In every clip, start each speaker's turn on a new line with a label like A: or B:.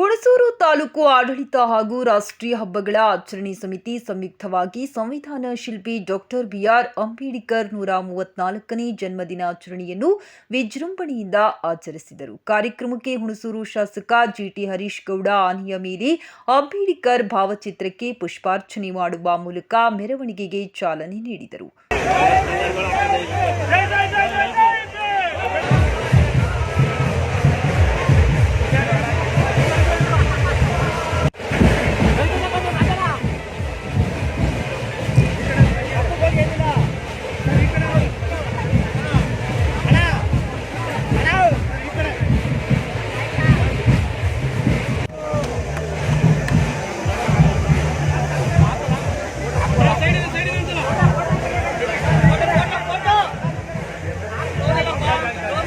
A: ಹುಣಸೂರು ತಾಲೂಕು ಆಡಳಿತ ಹಾಗೂ ರಾಷ್ಟ್ರೀಯ ಹಬ್ಬಗಳ ಆಚರಣೆ ಸಮಿತಿ ಸಂಯುಕ್ತವಾಗಿ ಸಂವಿಧಾನ ಶಿಲ್ಪಿ ಡಾಕ್ಟರ್ ಬಿಆರ್ ಅಂಬೇಡ್ಕರ್ ನೂರ ಮೂವತ್ನಾಲ್ಕನೇ ಜನ್ಮದಿನಾಚರಣೆಯನ್ನು ವಿಜೃಂಭಣೆಯಿಂದ ಆಚರಿಸಿದರು. ಕಾರ್ಯಕ್ರಮಕ್ಕೆ ಹುಣಸೂರು ಶಾಸಕ ಜಿಟಿ ಹರೀಶ್ ಗೌಡ ಆನೆಯ ಮೇಲೆ ಅಂಬೇಡ್ಕರ್ ಭಾವಚಿತ್ರಕ್ಕೆ ಪುಷ್ಪಾರ್ಚನೆ ಮಾಡುವ ಮೂಲಕ ಮೆರವಣಿಗೆಗೆ ಚಾಲನೆ ನೀಡಿದರು.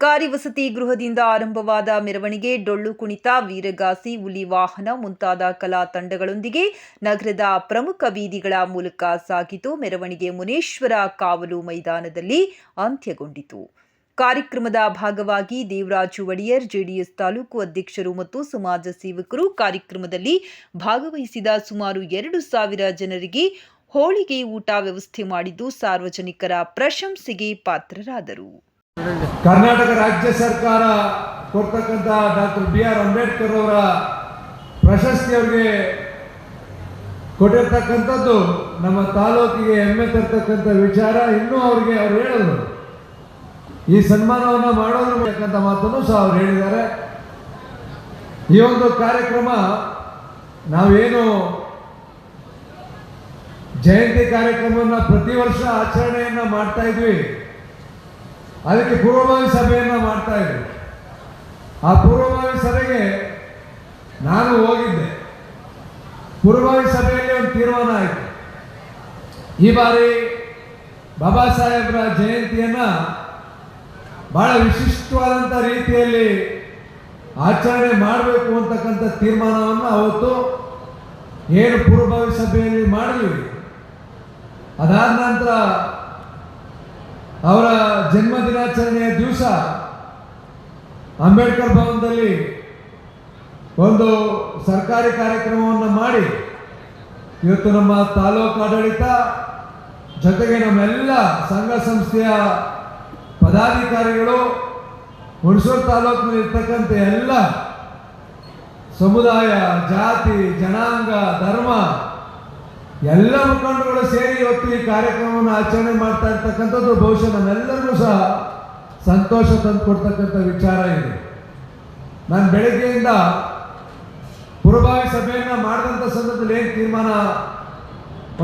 A: ಸರ್ಕಾರಿ ವಸತಿ ಗೃಹದಿಂದ ಆರಂಭವಾದ ಮೆರವಣಿಗೆ, ಡೊಳ್ಳು ಕುಣಿತ, ವೀರಗಾಸಿ, ಹುಲಿ ವಾಹನ ಮುಂತಾದ ಕಲಾ ತಂಡಗಳೊಂದಿಗೆ ನಗರದ ಪ್ರಮುಖ ಬೀದಿಗಳ ಮೂಲಕ ಸಾಗಿತು. ಮೆರವಣಿಗೆ ಮುನೇಶ್ವರ ಕಾವಲು ಮೈದಾನದಲ್ಲಿ ಅಂತ್ಯಗೊಂಡಿತು. ಕಾರ್ಯಕ್ರಮದ ಭಾಗವಾಗಿ ದೇವರಾಜು ಒಡೆಯರ್, ಜೆಡಿಎಸ್ ತಾಲೂಕು ಅಧ್ಯಕ್ಷರು ಮತ್ತು ಸಮಾಜ ಸೇವಕರು ಕಾರ್ಯಕ್ರಮದಲ್ಲಿ ಭಾಗವಹಿಸಿದ ಸುಮಾರು ಎರಡು ಸಾವಿರ ಜನರಿಗೆ ಹೋಳಿಗೆ ಊಟ ವ್ಯವಸ್ಥೆ ಮಾಡಿದ್ದು ಸಾರ್ವಜನಿಕರ ಪ್ರಶಂಸೆಗೆ ಪಾತ್ರರಾದರು.
B: ಕರ್ನಾಟಕ ರಾಜ್ಯ ಸರ್ಕಾರ ಕೊಡ್ತಕ್ಕಂಥ ಡಾಕ್ಟರ್ ಬಿ ಆರ್ ಅಂಬೇಡ್ಕರ್ ಅವರ ಪ್ರಶಸ್ತಿ ಅವರಿಗೆ ಕೊಟ್ಟಿರ್ತಕ್ಕಂಥದ್ದು ನಮ್ಮ ತಾಲೂಕಿಗೆ ಹೆಮ್ಮೆ ತರ್ತಕ್ಕಂಥ ವಿಚಾರ ಇನ್ನೂ ಅವ್ರಿಗೆ ಅವ್ರು ಹೇಳಿದ್ರು. ಈ ಸನ್ಮಾನವನ್ನು ಮಾಡೋದ್ರ ಮಾತನ್ನು ಸಹ ಅವ್ರು ಹೇಳಿದ್ದಾರೆ. ಈ ಒಂದು ಕಾರ್ಯಕ್ರಮ ನಾವೇನು ಜಯಂತಿ ಕಾರ್ಯಕ್ರಮವನ್ನು ಪ್ರತಿ ವರ್ಷ ಆಚರಣೆಯನ್ನು ಮಾಡ್ತಾ ಇದ್ವಿ. ಅದಕ್ಕೆ ಪೂರ್ವಭಾವಿ ಸಭೆಯನ್ನು ಮಾಡ್ತಾ ಇದ್ರು. ಆ ಪೂರ್ವಭಾವಿ ಸಭೆಗೆ ನಾನು ಹೋಗಿದ್ದೆ. ಪೂರ್ವಭಾವಿ ಸಭೆಯಲ್ಲಿ ಒಂದು ತೀರ್ಮಾನ ಆಯಿತು. ಈ ಬಾರಿ ಬಾಬಾ ಸಾಹೇಬ್ರ ಜಯಂತಿಯನ್ನು ಬಹಳ ವಿಶಿಷ್ಟವಾದಂಥ ರೀತಿಯಲ್ಲಿ ಆಚರಣೆ ಮಾಡಬೇಕು ಅಂತಕ್ಕಂಥ ತೀರ್ಮಾನವನ್ನು ಅವತ್ತು ಏನು ಪೂರ್ವಭಾವಿ ಸಭೆಯಲ್ಲಿ ಮಾಡಲಿ ಅದಾದ ನಂತರ ಅವರ ಜನ್ಮ ದಿನಾಚರಣೆಯ ದಿವಸ ಅಂಬೇಡ್ಕರ್ ಭವನದಲ್ಲಿ ಒಂದು ಸರ್ಕಾರಿ ಕಾರ್ಯಕ್ರಮವನ್ನು ಮಾಡಿ ಇವತ್ತು ನಮ್ಮ ತಾಲೂಕು ಆಡಳಿತ ಜೊತೆಗೆ ನಮ್ಮೆಲ್ಲ ಸಂಘ ಸಂಸ್ಥೆಯ ಪದಾಧಿಕಾರಿಗಳು ಹುಣಸೂರು ತಾಲೂಕಿನಲ್ಲಿ ಇರ್ತಕ್ಕಂಥ ಎಲ್ಲ ಸಮುದಾಯ, ಜಾತಿ, ಜನಾಂಗ, ಧರ್ಮ ಎಲ್ಲ ಮುಖಂಡರುಗಳು ಸೇರಿ ಇವತ್ತು ಈ ಕಾರ್ಯಕ್ರಮವನ್ನು ಆಚರಣೆ ಮಾಡ್ತಾ ಇರ್ತಕ್ಕಂಥದ್ದು ಬಹುಶಃ ನಮ್ಮೆಲ್ಲರಿಗೂ ಸಹ ಸಂತೋಷ ತಂದು ಕೊಡ್ತಕ್ಕಂಥ ವಿಚಾರ ಇದೆ. ನಾನು ಬೆಳಗ್ಗೆಯಿಂದ ಪುರಭಾವಿ ಸಭೆಯನ್ನು ಮಾಡಿದಂಥ ಸಂದರ್ಭದಲ್ಲಿ ಏನು ತೀರ್ಮಾನ?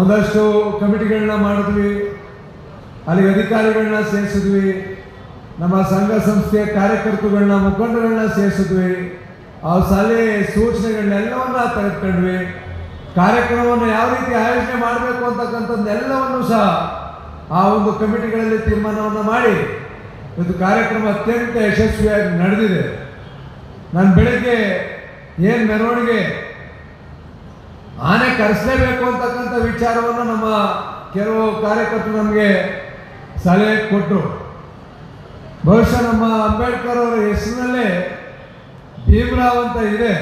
B: ಒಂದಷ್ಟು ಕಮಿಟಿಗಳನ್ನ ಮಾಡಿದ್ವಿ, ಅಲ್ಲಿಗೆ ಅಧಿಕಾರಿಗಳನ್ನ ಸೇರಿಸಿದ್ವಿ, ನಮ್ಮ ಸಂಘ ಸಂಸ್ಥೆಯ ಕಾರ್ಯಕರ್ತರುಗಳನ್ನ, ಮುಖಂಡರನ್ನ ಸೇರಿಸಿದ್ವಿ, ಆ ಸಲಹೆ ಸೂಚನೆಗಳನ್ನೆಲ್ಲವನ್ನ ತೆಗೆದುಕೊಂಡ್ವಿ. ಕಾರ್ಯಕ್ರಮವನ್ನು ಯಾವ ರೀತಿ ಆಯೋಜನೆ ಮಾಡಬೇಕು ಅಂತಕ್ಕಂಥದ್ದೆಲ್ಲವನ್ನು ಸಹ ಆ ಒಂದು ಕಮಿಟಿಗಳಲ್ಲಿ ತೀರ್ಮಾನವನ್ನು ಮಾಡಿ ಇದು ಕಾರ್ಯಕ್ರಮ ಅತ್ಯಂತ ಯಶಸ್ವಿಯಾಗಿ ನಡೆದಿದೆ. ನಾನು ಬೆಳಗ್ಗೆ ಏನು ಮೆರವಣಿಗೆ ಆನೆ ಕರೆಸಲೇಬೇಕು ಅಂತಕ್ಕಂಥ ವಿಚಾರವನ್ನು ನಮ್ಮ ಕೆಲವು ಕಾರ್ಯಕರ್ತರು ನಮಗೆ ಸಲಹೆ ಕೊಟ್ಟರು ಬಹುಶಃ ನಮ್ಮ ಅಂಬೇಡ್ಕರ್ ಅವರ ಹೆಸರಿನಲ್ಲೇ ಭೀಮರಾವ್ ಅಂತ ಇದೆ.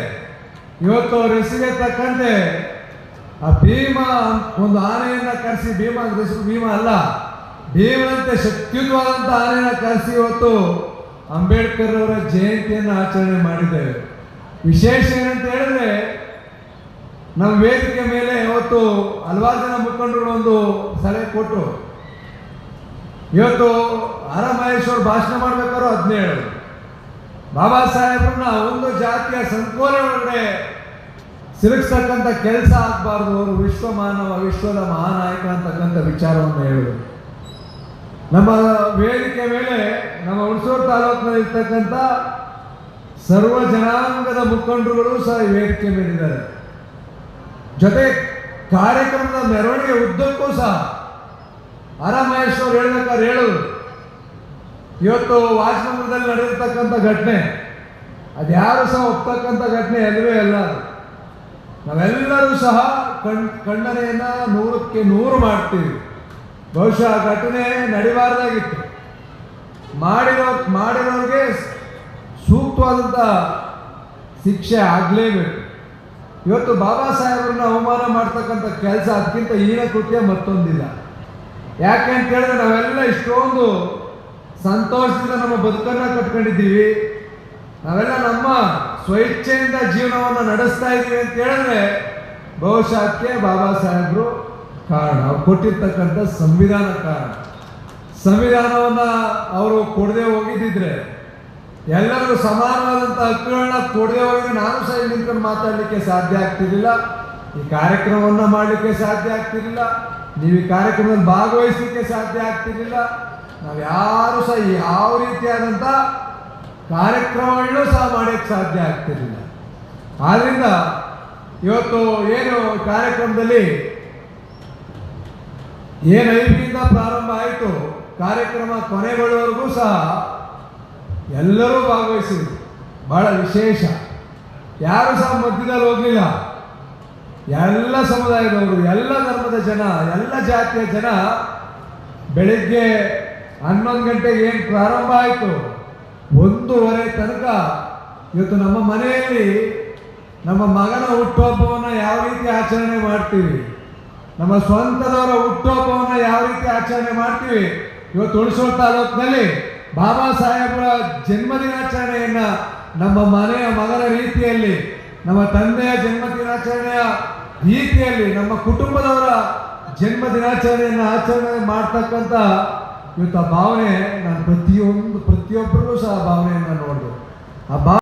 B: ಇವತ್ತು ಅವ್ರ ಹೆಸರಿಗೆ ತಕ್ಕಂತೆ ಆ ಭೀಮ ಒಂದು ಆನೆಯನ್ನ ಕರೆಸಿ, ಭೀಮ ಹೆಸರು ಭೀಮ ಅಲ್ಲ, ಭೀಮನಂತೆ ಶಕ್ತಿಯುತವಾದಂಥ ಆನೆಯನ್ನ ಕರೆಸಿ ಇವತ್ತು ಅಂಬೇಡ್ಕರ್ ಅವರ ಜಯಂತಿಯನ್ನು ಆಚರಣೆ ಮಾಡಿದ್ದೇವೆ. ವಿಶೇಷ ಏನಂತ ಹೇಳಿದ್ರೆ, ನಮ್ಮ ವೇದಿಕೆ ಮೇಲೆ ಇವತ್ತು ಹಲವಾರು ಜನ ಮುಖಂಡರು ಒಂದು ಸಲಹೆ ಕೊಟ್ಟರು ಇವತ್ತು ಆರ ಮಹೇಶ್ವರ್ ಭಾಷಣ ಮಾಡ್ಬೇಕಾದ್ರು ಹದಿನೇಳು. ಬಾಬಾ ಸಾಹೇಬ್ರನ್ನ ಒಂದು ಜಾತಿಯ ಸಂಕೋಲೆ ಒಳಗಡೆ ಸಿಲುಕ್ಸ್ತಕ್ಕಂಥ ಕೆಲಸ ಆಗಬಾರ್ದು ಅವರು ವಿಶ್ವ ಮಾನವ, ವಿಶ್ವದ ಮಹಾನಾಯಕ ಅಂತಕ್ಕಂಥ ವಿಚಾರವನ್ನು ಹೇಳಿದರು ನಮ್ಮ ವೇದಿಕೆ ಮೇಲೆ, ನಮ್ಮ ಹುಣಸೂರು ತಾಲೂಕಿನಲ್ಲಿ ಇರ್ತಕ್ಕಂಥ ಸರ್ವ ಜನಾಂಗದ ಮುಖಂಡರುಗಳು ಸಹ ಈ ವೇದಿಕೆ ಮೇಲಿದ್ದಾರೆ ಜೊತೆ ಕಾರ್ಯಕ್ರಮದ ಮೆರವಣಿಗೆ ಉದ್ದಕ್ಕೂ ಸಹ ಅರಮಹೇಶ್ವರ ಹೇಳ್ಬೇಕಾದ್ರೆ ಹೇಳೋದು ಇವತ್ತು ವಾಚಮಂದಿರದಲ್ಲಿ ನಡೆದಿರ್ತಕ್ಕಂಥ ಘಟನೆ, ಅದ್ಯಾರು ಸಹ ಒಪ್ತಕ್ಕಂಥ ಘಟನೆ ಎಲ್ಲವೇ ಅಲ್ಲ. ನಾವೆಲ್ಲರೂ ಸಹ ಕಣ್ ಖಂಡನೆಯನ್ನ ನೂರಕ್ಕೆ ನೂರು ಮಾಡ್ತೀವಿ. ಬಹುಶಃ ಘಟನೆ ನಡಿಬಾರ್ದಾಗಿತ್ತು. ಮಾಡಿರೋ ಮಾಡಿರೋರಿಗೆ ಸೂಕ್ತವಾದಂಥ ಶಿಕ್ಷೆ ಆಗಲೇಬೇಕು. ಇವತ್ತು ಬಾಬಾ ಸಾಹೇಬ್ರನ್ನ ಅವಮಾನ ಮಾಡ್ತಕ್ಕಂಥ ಕೆಲಸ ಅದಕ್ಕಿಂತ ಈನ ಕೃತ್ಯ ಮತ್ತೊಂದಿಲ್ಲ. ಯಾಕೆ ಅಂತ ಹೇಳಿದ್ರೆ ನಾವೆಲ್ಲ ಇಷ್ಟೊಂದು ಸಂತೋಷದಿಂದ ನಮ್ಮ ಬದುಕನ್ನು ಕಟ್ಕೊಂಡಿದ್ದೀವಿ. ನಾವೆಲ್ಲ ನಮ್ಮ ಸ್ವಇಚ್ಛೆಯಿಂದ ಜೀವನವನ್ನು ನಡೆಸ್ತಾ ಇದ್ದೀವಿ ಅಂತ ಹೇಳಿದ್ರೆ ಬಹುಶಃ ಅದಕ್ಕೆ ಬಾಬಾ ಸಾಹೇಬರು ಕಾರಣ. ಅವ್ರು ಕೊಟ್ಟಿರ್ತಕ್ಕಂಥ ಸಂವಿಧಾನ ಕಾರಣ. ಸಂವಿಧಾನವನ್ನು ಅವರು ಕೊಡದೆ ಹೋಗಿದ್ದಿದ್ರೆ, ಎಲ್ಲರಿಗೂ ಸಮಾನವಾದಂಥ ಹಕ್ಕುಗಳನ್ನ ಕೊಡದೆ ಹೋಗಿ ನಾನು ಸಹ ನಿಂತ್ಕೊಂಡು ಮಾತಾಡಲಿಕ್ಕೆ ಸಾಧ್ಯ ಆಗ್ತಿರ್ಲಿಲ್ಲ. ಈ ಕಾರ್ಯಕ್ರಮವನ್ನು ಮಾಡಲಿಕ್ಕೆ ಸಾಧ್ಯ ಆಗ್ತಿರ್ಲಿಲ್ಲ. ನೀವು ಈ ಕಾರ್ಯಕ್ರಮದಲ್ಲಿ ಭಾಗವಹಿಸಲಿಕ್ಕೆ ಸಾಧ್ಯ ಆಗ್ತಿರ್ಲಿಲ್ಲ. ನಾವು ಯಾರು ಸಹ ಯಾವ ರೀತಿಯಾದಂಥ ಕಾರ್ಯಕ್ರಮಗಳನ್ನು ಸಹ ಮಾಡೋಕ್ಕೆ ಸಾಧ್ಯ ಆಗ್ತಿರಲಿಲ್ಲ. ಆದ್ದರಿಂದ ಇವತ್ತು ಏನು ಕಾರ್ಯಕ್ರಮದಲ್ಲಿ ಏನು ಐದರಿಂದ ಪ್ರಾರಂಭ ಆಯಿತು, ಕಾರ್ಯಕ್ರಮ ಕೊನೆಗೊಳ್ಳುವವರೆಗೂ ಸಹ ಎಲ್ಲರೂ ಭಾಗವಹಿಸಿದ್ರು. ಬಹಳ ವಿಶೇಷ. ಯಾರು ಸಹ ಮಧ್ಯದಲ್ಲಿ ಹೋಗಲಿಲ್ಲ. ಎಲ್ಲ ಸಮುದಾಯದವರು, ಎಲ್ಲ ಧರ್ಮದ ಜನ, ಎಲ್ಲ ಜಾತಿಯ ಜನ ಬೆಳಿಗ್ಗೆ ಹನ್ನೊಂದು ಗಂಟೆಗೆ ಏನು ಪ್ರಾರಂಭ ಆಯಿತು ಒಂದೂವರೆ ತನಕ ಇವತ್ತು ನಮ್ಮ ಮನೆಯಲ್ಲಿ ನಮ್ಮ ಮಗನ ಹುಟ್ಟುಹಬ್ಬವನ್ನು ಯಾವ ರೀತಿ ಆಚರಣೆ ಮಾಡ್ತೀವಿ? ನಮ್ಮ ಸ್ವಂತದವರ ಹುಟ್ಟುಹಬ್ಬವನ್ನು ಯಾವ ರೀತಿ ಆಚರಣೆ ಮಾಡ್ತೀವಿ? ಇವತ್ತು ಉಳಿಸೋಳ ತಾಲೂಕಿನಲ್ಲಿ ಬಾಬಾ ಸಾಹೇಬರ ಜನ್ಮದಿನಾಚರಣೆಯನ್ನ ನಮ್ಮ ಮನೆಯ ಮಗನ ರೀತಿಯಲ್ಲಿ, ನಮ್ಮ ತಂದೆಯ ಜನ್ಮ ದಿನಾಚರಣೆಯ ರೀತಿಯಲ್ಲಿ, ನಮ್ಮ ಕುಟುಂಬದವರ ಜನ್ಮ ದಿನಾಚರಣೆಯನ್ನು ಆಚರಣೆ ಮಾಡ್ತಕ್ಕಂಥ ಇವತ್ತು ಆ ಭಾವನೆ ನಾನು ಪ್ರತಿಯೊಂದು ಪ್ರತಿಯೊಬ್ಬರಿಗೂ ಸಹ ಆ ಭಾವನೆಯನ್ನು ನೋಡಿದೆ ಆ ಭಾವ